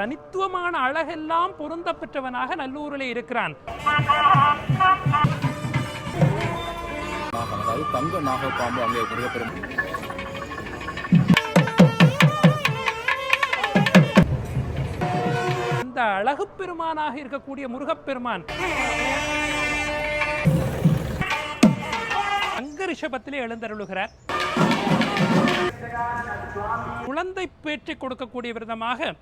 தனித்துவமான அழகெல்லாம் பொருந்த பெற்றவனாக நல்லூரிலே இருக்கிறான். அதாவது தங்க நாகப்பாம்பு அங்கே முருகப்பெரும் இந்த அழகு பெருமானாக இருக்கக்கூடிய முருகப்பெருமான். அங்க ரிஷபத்திலே எழுந்தருளுகிறார். குழந்தை பேற்றை கொடுக்கக்கூடிய விதமாக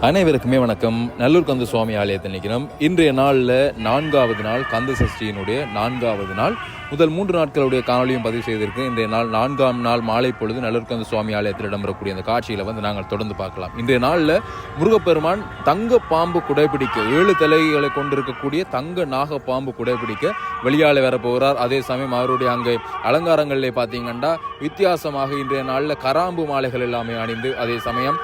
அனைவருக்குமே வணக்கம். நல்லூர் கந்த சுவாமி ஆலயத்தில் நிற்கிறோம். இன்றைய நாளில் நான்காவது நாள் கந்த சஷ்டியினுடைய நான்காவது நாள். முதல் மூன்று நாட்களுடைய காணொலியும் பதிவு செய்திருக்கு. இன்றைய நாள் நான்காம் நாள் மாலை பொழுது நல்லூர்கந்த சுவாமி ஆலயத்தில் இடம்பெறக்கூடிய அந்த காட்சியில் வந்து நாங்கள் தொடர்ந்து பார்க்கலாம். இன்றைய நாளில் முருகப்பெருமான் தங்க பாம்பு குடைபிடிக்க ஏழு தலைகளை கொண்டிருக்கக்கூடிய தங்க நாக பாம்பு குடைபிடிக்க வெளியாலே வரப்போகிறார் அதே சமயம் அவருடைய அங்கே அலங்காரங்களிலே பார்த்தீங்கன்னா வித்தியாசமாக இன்றைய நாளில் கராம்பு மாலைகள் எல்லாமே அணிந்து அதே சமயம்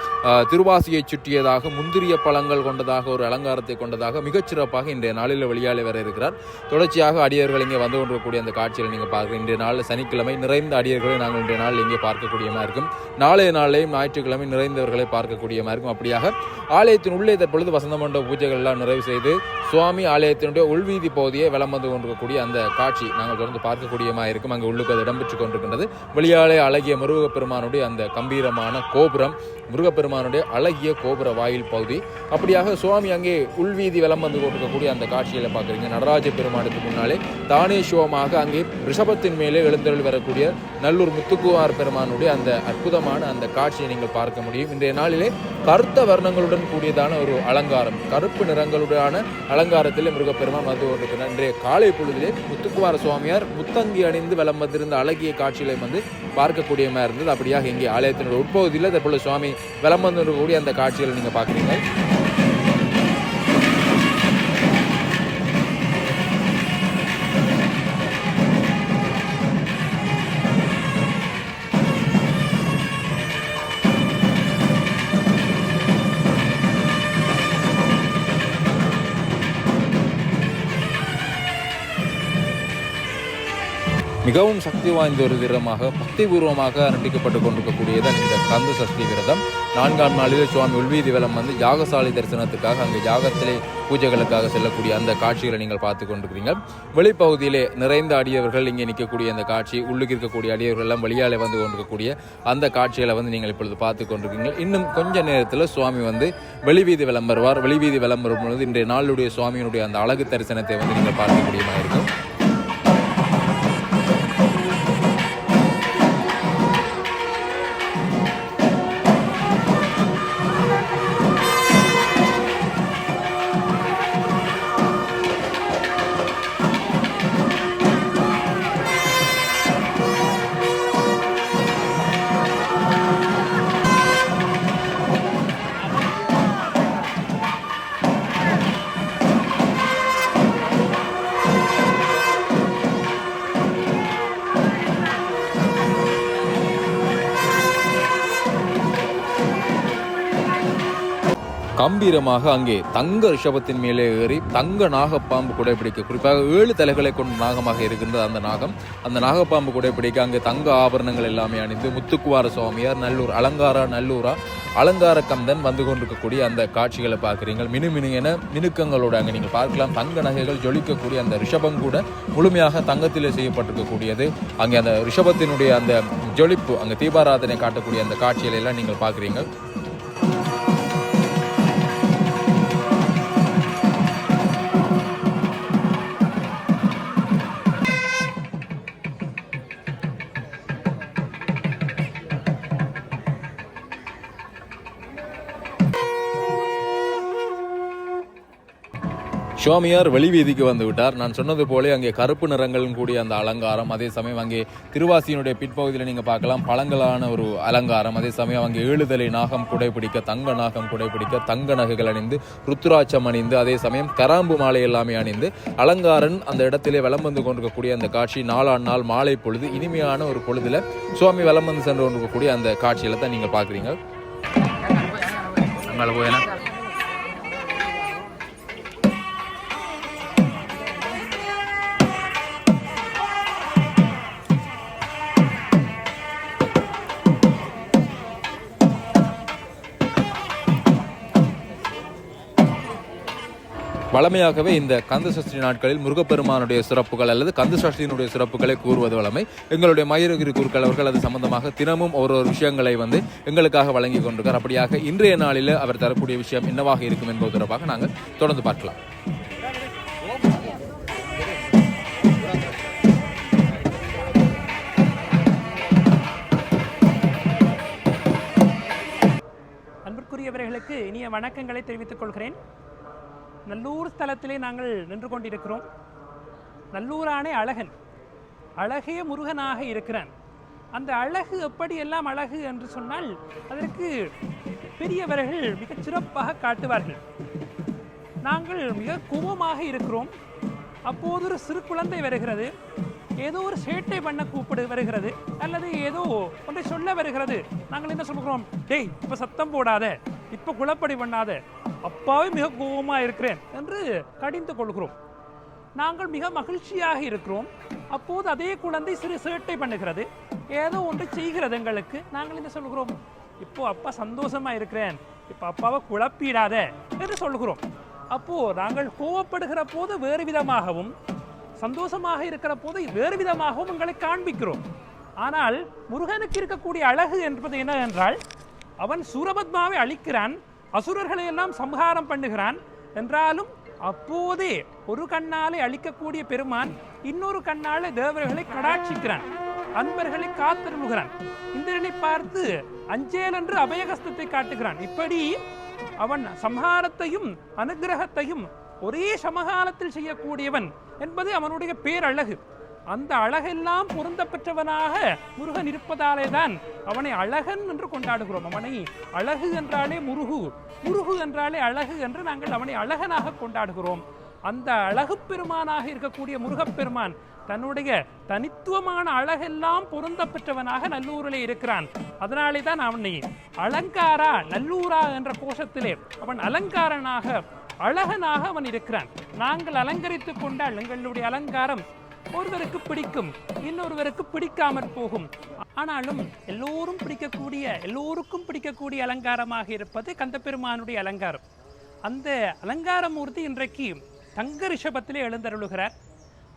திருவாசியை சுற்றியதாக முந்திரிய பழங்கள் கொண்டதாக ஒரு அலங்காரத்தை கொண்டதாக மிகச்சிறப்பாக இன்றைய நாளில் வெளியாலே வர இருக்கிறார். தொடர்ச்சியாக அடியர்கள் இங்கே வந்து கொண்டிருக்கக்கூடிய அந்த காட்சிகளை நீங்கள் பார்க்க இன்றைய நாளில் சனிக்கிழமை நிறைந்த அடியர்களை நாங்கள் இன்றைய நாளில் இங்கே பார்க்கக்கூடியமாக இருக்கும். நாளைய நாளையும் ஞாயிற்றுக்கிழமை நிறைந்தவர்களை பார்க்கக்கூடியமா இருக்கும். அப்படியாக ஆலயத்தின் உள்ளே தற்பொழுது வசந்த மண்டப பூஜைகள் எல்லாம் நிறைவு செய்து சுவாமி ஆலயத்தினுடைய உள்வீதி பகுதியை வலம் வந்து கொண்டிருக்கக்கூடிய அந்த காட்சி நாங்கள் தொடர்ந்து பார்க்கக்கூடியமா இருக்கும். அங்கே உள்ளுக்கு அது இடம்பெற்று கொண்டிருக்கின்றது. வெளியாலே அழகிய முருகப்பெருமானுடைய அந்த கம்பீரமான கோபுரம் முருகப்பெருமானுடைய அழகிய கோபுர வாயில் பகுதி. அப்படியாக சுவாமி அங்கே உள்வீதி விலம் வந்து கொண்டிருக்கக்கூடிய அந்த காட்சிகளை பார்க்குறீங்க. நடராஜ பெருமானுக்கு முன்னாலே தானே சிவமாக அங்கே ரிஷபத்தின் மேலே எழுந்தருள் வரக்கூடிய நல்லூர் முத்துக்குவார் பெருமானுடைய அந்த அற்புதமான அந்த காட்சியை நீங்கள் பார்க்க முடியும். இன்றைய நாளிலே கருத்த வர்ணங்களுடன் கூடியதான ஒரு அலங்காரம். கருப்பு நிறங்களுடனான அலங்காரத்தில் முருகப்பெருமான் வந்து கொண்டிருக்கிறார். இன்றைய காலை பொழுதிலே முத்துக்குமார சுவாமியார் முத்தங்கி அணிந்து வலம் வந்திருந்த அழகிய காட்சிகளை வந்து பார்க்கக்கூடியமா இருந்தது. அப்படியாக இங்கே ஆலயத்தினுடைய உட்பகுதியில் தற்பொழுது சுவாமி விளம்பரம் கூடிய அந்த காட்சிகளை நீங்கள் பார்க்குறீங்க. மிகவும் சக்தி வாய்ந்த ஒரு விரதமாக பக்திபூர்வமாக அனுஷ்டிக்கப்பட்டு கொண்டிருக்கக்கூடியதான் இந்த கந்த சஷ்டி விரதம். நான்காம் நாளில் சுவாமி உள்வீதி வலம் வந்து யாகசாலை தரிசனத்துக்காக அங்கே யாகத்திலே பூஜைகளுக்காக செல்லக்கூடிய அந்த காட்சிகளை நீங்கள் பார்த்து கொண்டிருக்கிறீங்க. வெளிப்பகுதியிலே நிறைந்த அடியவர்கள் இங்கே நிற்கக்கூடிய அந்த காட்சி உள்ளுக்கு இருக்கக்கூடிய அடியவர்கள் எல்லாம் வெளியாலே வந்து கொண்டிருக்கக்கூடிய அந்த காட்சிகளை வந்து நீங்கள் இப்பொழுது பார்த்து கொண்டிருக்கீங்க இன்னும் கொஞ்ச நேரத்தில் சுவாமி வந்து வெளிவீதி விளம்பரம் வெளிவீதி விளம்பரம் பொழுது இன்றைய நாளுடைய சுவாமியினுடைய அந்த அழகு தரிசனத்தை வந்து நீங்கள் பார்க்கக்கூடியமாக இருக்கும். கம்பீரமாக அங்கே தங்க ரிஷபத்தின் மேலே ஏறி தங்க நாகப்பாம்பு குடைப்பிடிக்க குறிப்பாக ஏழு தலைகளை கொண்ட நாகமாக இருக்கின்றது அந்த நாகம் அந்த நாகப்பாம்பு குடைப்பிடிக்க அங்கே தங்க ஆபரணங்கள் எல்லாமே அணிந்து முத்துக்குவார சுவாமியார் நல்லூர் அலங்காரா நல்லூரா அலங்கார கந்தன் வந்து கொண்டிருக்கக்கூடிய அந்த காட்சிகளை பார்க்குறீங்க மினு மினு என மினுக்கங்களோட அங்கே நீங்கள் பார்க்கலாம். தங்க நகைகள் ஜொலிக்கக்கூடிய அந்த ரிஷபம் கூட முழுமையாக தங்கத்திலே செய்யப்பட்டிருக்கக்கூடியது. அங்கே அந்த ரிஷபத்தினுடைய அந்த ஜொலிப்பு அங்கே தீபாராதனை காட்டக்கூடிய அந்த காட்சிகளை எல்லாம் நீங்கள் பார்க்குறீங்க சுவாமியார் வெளிவீதிக்கு வந்து விட்டார். நான் சொன்னது போலே அங்கே கருப்பு நிறங்களும் கூடிய அந்த அலங்காரம் அதே சமயம் அங்கே திருவாசியினுடைய பிற்பகுதியில் நீங்கள் பார்க்கலாம் பழங்களான ஒரு அலங்காரம் அதே சமயம் அங்கே ஏழுதலை நாகம் குடைப்பிடிக்க தங்க நாகம் குடைப்பிடிக்க தங்க நகைகள் அணிந்து ருத்ராட்சம் அணிந்து அதே சமயம் கராம்பு மாலை எல்லாமே அணிந்து அலங்காரன் அந்த இடத்திலே வலம் வந்து கொண்டிருக்கக்கூடிய அந்த காட்சி நாளான் நாள் மாலை பொழுது இனிமையான ஒரு பொழுதில் சுவாமி வலம் வந்து சென்று கொண்டிருக்கக்கூடிய அந்த காட்சியில தான் நீங்கள் பார்க்குறீங்க. அங்கே போயினா வளமையாகவே இந்த கந்த சஷ்டி நாட்களில் முருகப்பெருமானுடைய சிறப்புகள் அல்லது கந்த சஷ்டியினுடைய சிறப்புகளை கூறுவது வளமை. எங்களுடைய மயிரகிரி குருக்கள் அவர்கள் அது சம்பந்தமாக தினமும் ஒரு ஒரு விஷயங்களை வந்து எங்களுக்காக வழங்கி கொண்டிருக்கார் அப்படியாக இன்றைய நாளில் அவர் தரக்கூடிய விஷயம் என்னவாக இருக்கும் என்பது தொடர்பாக நாங்கள் தொடர்ந்து பார்க்கலாம். அன்பிற்குரியவர்களுக்கு இனிய வணக்கங்களை தெரிவித்துக் கொள்கிறேன். நல்லூர் ஸ்தலத்திலே நாங்கள் நின்று கொண்டிருக்கிறோம். நல்லூரானே அழகன். அழகே முருகனாக இருக்கிறான். அந்த அழகு எப்படியெல்லாம் அழகு என்று சொன்னால் அதற்கு பெரியவர்கள் மிகச் சிறப்பாக காட்டுவார்கள். நாங்கள் மிக கோபமாக இருக்கிறோம். அப்போது ஒரு சிறு குழந்தை வருகிறது. ஏதோ ஒரு சேட்டை பண்ண கூப்பிடு வருகிறது. அல்லது ஏதோ ஒன்றை சொல்ல வருகிறது. நாங்கள் என்ன சொல்கிறோம்? டேய் இப்போ சத்தம் போடாத. இப்போ குழப்படி பண்ணாத. அப்பாவே மிக கோபமாக இருக்கிறேன் என்று கடிந்து கொள்கிறோம். நாங்கள் மிக மகிழ்ச்சியாக இருக்கிறோம். அப்போது அதே குழந்தை சிறு சேட்டை பண்ணுகிறது. ஏதோ ஒன்று செய்கிறது எங்களுக்கு. நாங்கள் என்ன சொல்கிறோம்? இப்போ அப்பா சந்தோஷமா இருக்கிறேன். இப்போ அப்பாவை குழப்பிடாத என்று சொல்கிறோம். அப்போ நாங்கள் கோவப்படுகிற போது வேறு விதமாகவும் சந்தோஷமாக இருக்கிற போது வேறு விதமாகவும் எங்களை காண்பிக்கிறோம். ஆனால் முருகனுக்கு இருக்கக்கூடிய அழகு என்பது என்ன என்றால் அவன் சூரபத்மாவை அழிக்கிறான் அசுரர்களை எல்லாம் சம்ஹாரம் பண்ணுகிறான். என்றாலும் அப்போதே ஒரு கண்ணாலே அழிக்கக்கூடிய பெருமான் இன்னொரு கண்ணாலே தேவர்களை கடாட்சிக்கிறான். அன்பர்களை காத்திருமுகிறான். இந்திரனை பார்த்து அஞ்சேல் என்று அபயகஸ்தத்தை காட்டுகிறான். இப்படி அவன் சம்ஹாரத்தையும் அனுகிரகத்தையும் ஒரே சமகாலத்தில் செய்யக்கூடியவன் என்பது அவனுடைய பேரழகு. அந்த அழகெல்லாம் பொருந்த பெற்றவனாக முருகன் இருப்பதாலே தான் அவனை அழகன் என்று கொண்டாடுகிறோம். அவனை அழகு என்றாலே முருகு முருகு என்றாலே அழகு என்று நாங்கள் அவனை அழகனாக கொண்டாடுகிறோம். அந்த அழகு பெருமானாக இருக்கக்கூடிய முருகப்பெருமான் தன்னுடைய தனித்துவமான அழகெல்லாம் பொருந்த பெற்றவனாக நல்லூரிலே இருக்கிறான். அதனாலே தான் அவனை அலங்காரா நல்லூரா என்ற கோஷத்திலே அவன் அலங்காரனாக அழகனாக அவன் இருக்கிறான். நாங்கள் அலங்கரித்துக் கொண்டால் எங்களுடைய அலங்காரம் ஒருவருக்கு பிடிக்கும் இன்னொருவருக்கு பிடிக்காமற் போகும். ஆனாலும் எல்லோரும் பிடிக்கக்கூடிய எல்லோருக்கும் பிடிக்கக்கூடிய அலங்காரமாக இருப்பது கந்தபெருமானுடைய அலங்காரம். அந்த அலங்காரமூர்த்தி இன்றைக்கு தங்க ரிஷபத்திலே எழுந்தருளுகிறார்.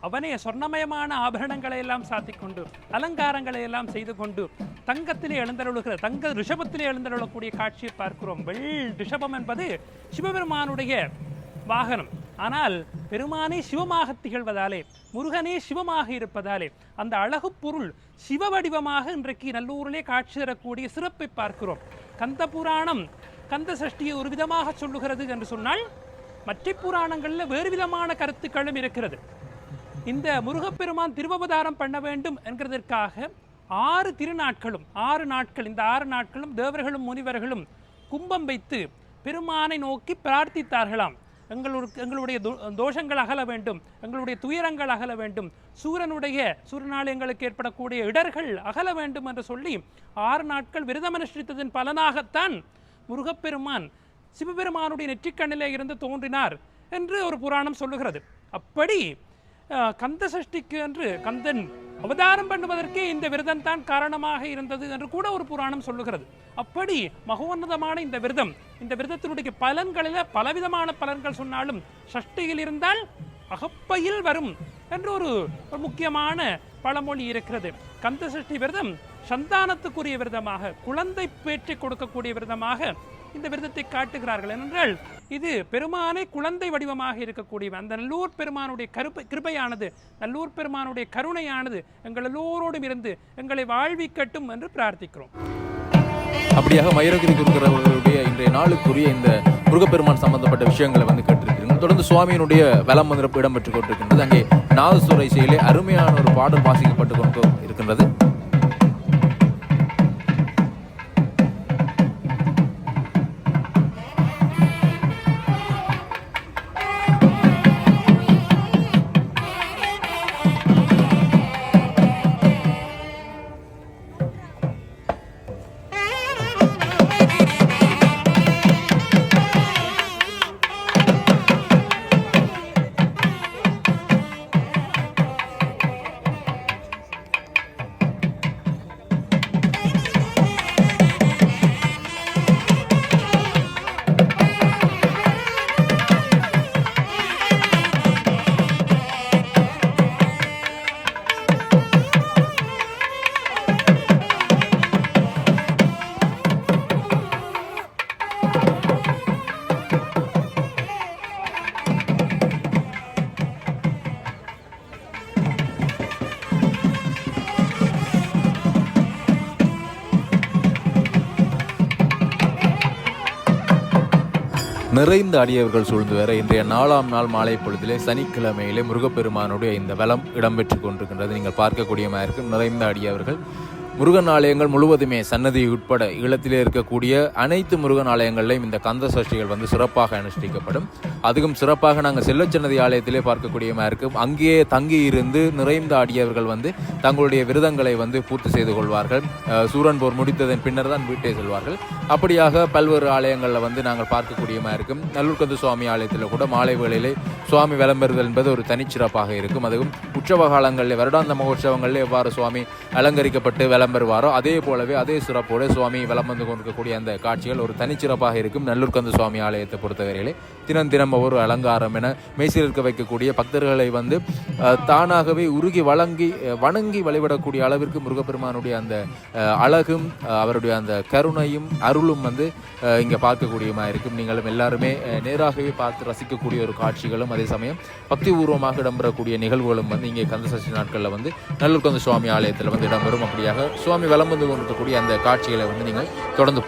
அவனே சொர்ணமயமான ஆபரணங்களை எல்லாம் சாத்திக் கொண்டு அலங்காரங்களை எல்லாம் செய்து கொண்டு தங்கத்திலே எழுந்தருளுகிற தங்க ரிஷபத்திலே எழுந்தருளக்கூடிய காட்சியை பார்க்கிறோம். வெள் ரிஷபம் என்பது சிவபெருமானுடைய வாகனம். ஆனால் பெருமானே சிவமாக திகழ்வதாலே முருகனே சிவமாக இருப்பதாலே அந்த அழகு பொருள் சிவ வடிவமாக இன்றைக்கு நல்லூரிலே காட்சி தரக்கூடிய சிறப்பை பார்க்கிறோம். கந்த புராணம் கந்த சஷ்டியை ஒரு விதமாக சொல்லுகிறது என்று சொன்னால் மற்ற புராணங்களில் வேறு விதமான கருத்துக்களும் இருக்கிறது. இந்த முருகப்பெருமான் திருவபதாரம் பண்ண வேண்டும் என்கிறதற்காக ஆறு திருநாட்களும் ஆறு நாட்கள் இந்த ஆறு நாட்களும் தேவர்களும் முனிவர்களும் கும்பம் வைத்து பெருமானை நோக்கி பிரார்த்தித்தார்களாம். எங்களுக்கு எங்களுடைய தோ- தோஷங்கள் அகல வேண்டும். எங்களுடைய துயரங்கள் அகல வேண்டும். சூரனுடைய சூரனால் எங்களுக்கு ஏற்படக்கூடிய இடர்கள் அகல வேண்டும் என்று சொல்லி ஆறு நாட்கள் விரதம் அனுஷ்டித்ததன் பலனாகத்தான் முருகப்பெருமான் சிவபெருமானுடைய நெற்றிக்கண்ணிலே இருந்து தோன்றினார் என்று ஒரு புராணம் சொல்லுகிறது. அப்படி கந்த சஷ்டிக்கு என்று கந்தன் அவதாரம் பண்ணுவதற்கே இந்த விரதம் தான் காரணமாக இருந்தது என்று கூட ஒரு புராணம் சொல்லுகிறது. அப்படி மகோன்னதமான இந்த விரதம் இந்த விரதத்தினுடைய பலன்களில் பலவிதமான பலன்கள் சொன்னாலும் சஷ்டியில் இருந்தால் அகப்பையில் வரும் என்று ஒரு ஒரு முக்கியமான பழமொழி இருக்கிறது. கந்த சஷ்டி விரதம் சந்தானத்துக்குரிய விரதமாக குழந்தை பேற்றி கொடுக்கக்கூடிய விரதமாக இந்த விரதத்தை காட்டுகிறார்கள் என்றால் இது பெருமானை குழந்தை வடிவமாக இருக்கக்கூடிய அந்த நல்லூர் பெருமானுடைய கருப்பை கிருபையானது நல்லூர் பெருமானுடைய கருணையானது எங்கள் எல்லோரோடும் இருந்து எங்களை வாழ்விக்கட்டும் என்று பிரார்த்திக்கிறோம். அப்படியாக மயிரகிரி குருக்கள் இன்றைய நாளுக்குரிய இந்த முருகப்பெருமான் சம்பந்தப்பட்ட விஷயங்களை வந்து கேட்டிருக்கிறீங்க தொடர்ந்து சுவாமியினுடைய வலம் வந்திருப்பு இடம்பெற்றுக் கொண்டிருக்கின்றது. அங்கே நாதசுர இசையிலே அருமையான ஒரு பாடல் வாசிக்கப்பட்டு கொண்டு இருக்கின்றது. நிறைந்த அடியவர்கள் சூழ்ந்து வர இன்றைய நாலாம் நாள் மாலை பொழுதிலே சனிக்கிழமையிலே முருகப்பெருமானுடைய இந்த வளம் இடம்பெற்று கொண்டிருக்கின்றது. நீங்கள் பார்க்கக்கூடியமாக இருக்கும் நிறைந்த அடியவர்கள் முருகன் ஆலயங்கள் முழுவதுமே சன்னதி உட்பட ஈழத்திலே இருக்கக்கூடிய அனைத்து முருகன் ஆலயங்கள்லையும் இந்த கந்த சஷ்டிகள் வந்து சிறப்பாக அனுஷ்டிக்கப்படும். அதுக்கும் சிறப்பாக நாங்கள் செல்லச்சன்னதி ஆலயத்திலே பார்க்கக்கூடியமாக இருக்கும். அங்கேயே தங்கி இருந்து நிறைந்த ஆடியவர்கள் வந்து தங்களுடைய விரதங்களை வந்து பூர்த்தி செய்து கொள்வார்கள். சூரன் போர் முடித்ததன் பின்னர் தான் வீட்டை செல்வார்கள். அப்படியாக பல்வேறு ஆலயங்களில் வந்து நாங்கள் பார்க்கக்கூடியமாக இருக்கும். நல்லூர்கந்து சுவாமி ஆலயத்தில் கூட மாலை வேளையிலே சுவாமி விளம்பெறுதல் என்பது ஒரு தனிச்சிறப்பாக இருக்கும். அதுவும் உற்சவ காலங்களில் வருடாந்த மகோற்சவங்களில் எவ்வாறு சுவாமி அலங்கரிக்கப்பட்டு விளம்பெறுவாரோ அதே போலவே அதே சிறப்போடு சுவாமி விளம் வந்து கொண்டிருக்கக்கூடிய அந்த காட்சிகள் ஒரு தனிச்சிறப்பாக இருக்கும். நல்லூர்கந்த சுவாமி ஆலயத்தை பொறுத்தவரையிலே தினம் தினம் ஒரு அலங்காரம் என மேசில் இருக்க வைக்கக்கூடிய பக்தர்களை வந்து தானாகவே உருகி வழங்கி வணங்கி வழிபடக்கூடிய அளவிற்கு முருகப்பெருமானுடைய அந்த அழகும் அவருடைய அந்த கருணையும் அருளும் வந்து இங்கே பார்க்கக்கூடியமா இருக்கும். நீங்களும் எல்லாருமே நேராகவே பார்த்து ரசிக்கக்கூடிய ஒரு காட்சிகளும் அதே சமயம் பக்தி பூர்வமாக இடம்பெறக்கூடிய நிகழ்வுகளும் வந்து இங்கே கந்த சஷ்டி நாட்களில் வந்து நல்லூர்கந்த சுவாமி ஆலயத்தில் வந்து இடம்பெறும். அப்படியாக சுவாமி வலம் வந்து கொண்டிருக்கக்கூடிய அந்த காட்சிகளை வந்து நீங்கள் தொடர்ந்து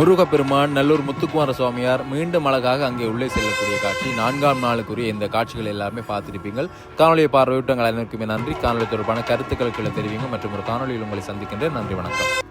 முருகப்பெருமான் நல்லூர் முத்துக்குமார சுவாமியார் மீண்டும் அழகாக அங்கே உள்ளே செல்லக்கூடிய காட்சி. நான்காம் நாளுக்குரிய இந்த காட்சிகள் எல்லாமே பார்த்திருப்பீங்கள். காணொலியை பார்வையிட்டங்கள் அனைவருக்குமே நன்றி. காணொலி தொடர்பான கருத்துக்களுக்கு தெரிவிங்க. மற்றும் ஒரு காணொலியில் உங்களை சந்திக்கின்றேன். நன்றி வணக்கம்.